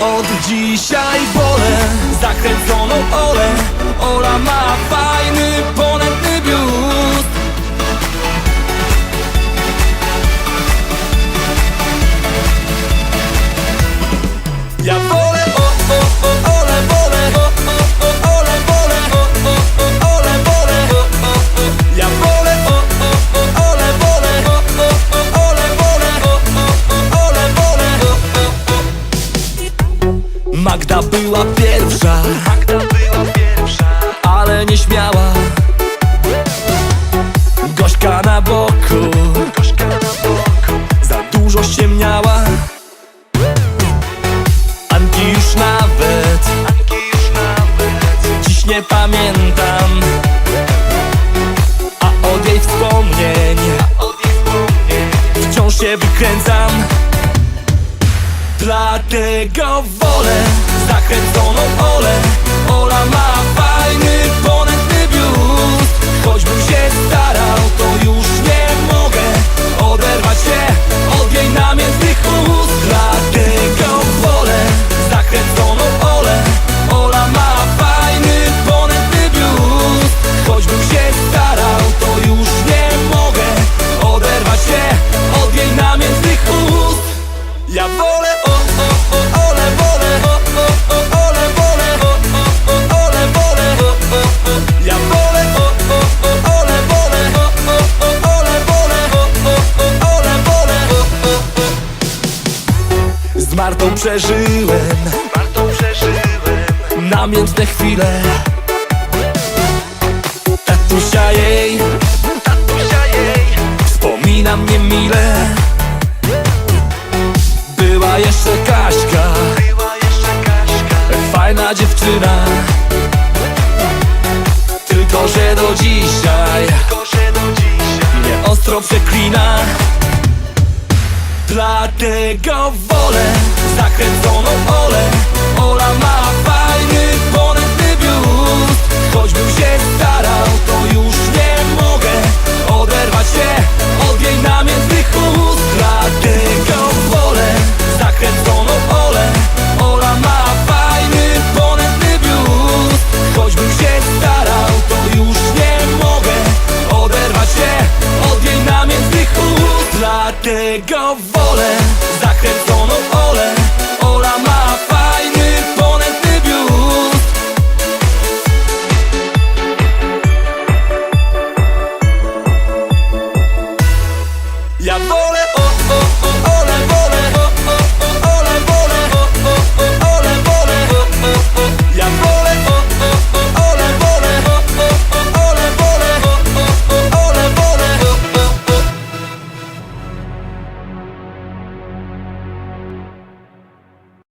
Od dzisiaj wolę zakręconą Olę Ola ma pierwsza Magda była pierwsza ale nieśmiała Gośka na boku. Gośka na boku. Za dużo ściemniała. Anki już nawet. Anki już nawet. Dziś nie pamiętam. A od jej wspomnień. Od jej wspomnień. Wciąż się wykręcam. Dlatego wolę Zakręconą Olę Ola ma Z Martą przeżyłem. Martą przeżyłem. Namiętne chwile. Tatusia jej. Tatusia jej. Wspomina mnie mile. Była jeszcze Kaśka. Była jeszcze Kaśka. Fajna dziewczyna. Tylko, że do dzisiaj. Tylko, że do dzisiaj. Mnie ostro przeklina Dlatego wolę Dlatego wolę Zakręconą Olę Ola ma fajny, ponętny biust Ja wolę o, o, o,